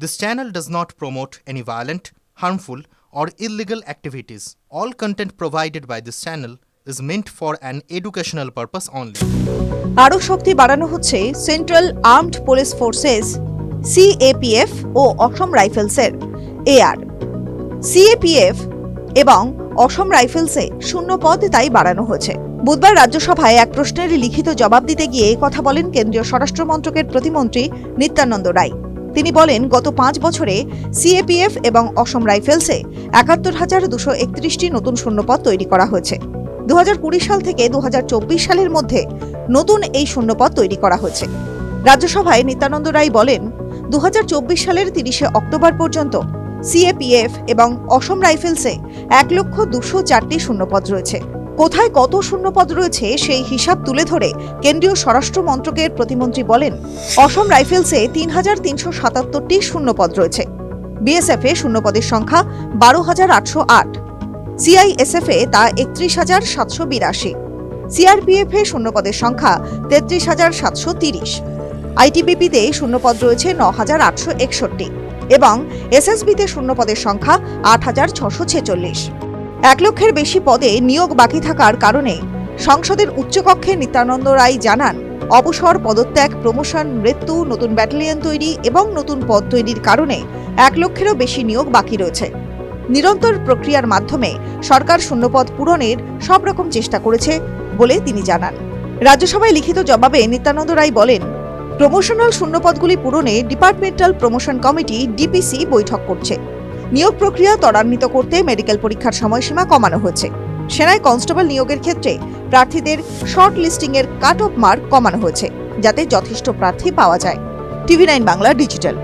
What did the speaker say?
This channel does not promote any violent, harmful, or illegal activities. All content provided by this channel is meant for an educational purpose only. আরও শক্তি বাড়ানো হচ্ছে central armed police forces CAPF ও অসম রাইফেলসের AR CAPF এবং অসম রাইফেলসে শূন্য পদ তাই বাড়ানো হয়েছে বুধবার রাজ্যসভায় এক প্রশ্নের লিখিত জবাব দিতে গিয়ে কথা বলেন কেন্দ্রীয় স্বরাষ্ট্র মন্ত্রকের প্রতিমন্ত্রী নিত্যানন্দ রায় তিনি বলেন, গত পাঁচ বছরে সিএপিএফ এবং অসম রাইফেলসে একাত্তর হাজার দুশো একত্রিশটি নতুন শূন্যপদ তৈরি করা হয়েছে। দু হাজার কুড়ি সাল থেকে দু হাজার চব্বিশ সালের মধ্যে নতুন এই শূন্যপদ তৈরি করা হয়েছে। রাজ্যসভায় নিত্যানন্দ রায় বলেন দু হাজার চব্বিশ সালের তিরিশে অক্টোবর পর্যন্ত সিএপিএফ এবং অসম রাইফেলসে এক লক্ষ দুশো চারটি শূন্যপদ রয়েছে। কোথায় কত শূন্যপদ রয়েছে সেই হিসাব তুলে ধরে কেন্দ্রীয় স্বরাষ্ট্র মন্ত্রকের প্রতিমন্ত্রী বলেন, অসম রাইফেলসে তিন হাজার তিনশো সাতাত্তরটি শূন্যপদ রয়েছে। বিএসএফ এ শূন্যপদের সংখ্যা বারো হাজার আটশো আট। সিআইএসএফ এ তা একত্রিশ হাজার সাতশো বিরাশি। সিআরপিএফ এ শূন্যপদের সংখ্যা তেত্রিশ হাজার সাতশো তিরিশ। আইটিবিপিতে শূন্যপদ রয়েছে ন হাজার আটশো একষট্টি এবং এসএসবিতে শূন্যপদের সংখ্যা আট হাজার ছশো ছেচল্লিশ। এক লক্ষের বেশি পদে নিয়োগ বাকি থাকার কারণে সংসদের উচ্চকক্ষে নিত্যানন্দ রায় জানান, অবসর পদত্যাগ, প্রমোশন, মৃত্যু, নতুন ব্যাটালিয়ন তৈরি এবং নতুন পদ তৈরির কারণে এক লক্ষেরও বেশি নিয়োগ বাকি রয়েছে। নিরন্তর প্রক্রিয়ার মাধ্যমে সরকার শূন্যপদ পূরণের সব রকম চেষ্টা করেছে বলে তিনি জানান। রাজ্যসভায় লিখিত জবাবে নিত্যানন্দ রায় বলেন, প্রমোশনাল শূন্যপদগুলি পূরণে ডিপার্টমেন্টাল প্রমোশন কমিটি ডিপিসি বৈঠক করছে। নিয়োগ প্রক্রিয়া ত্বরান্বিত করতে মেডিকেল পরীক্ষার সময়সীমা কমানো হয়েছে। সেনায় কনস্টেবল নিয়োগের ক্ষেত্রে প্রার্থীদের শর্ট লিস্টিংয়ের কাট অফ মার্ক কমানো হয়েছে, যাতে যথেষ্ট প্রার্থী পাওয়া যায়। TV nine Bangla digital.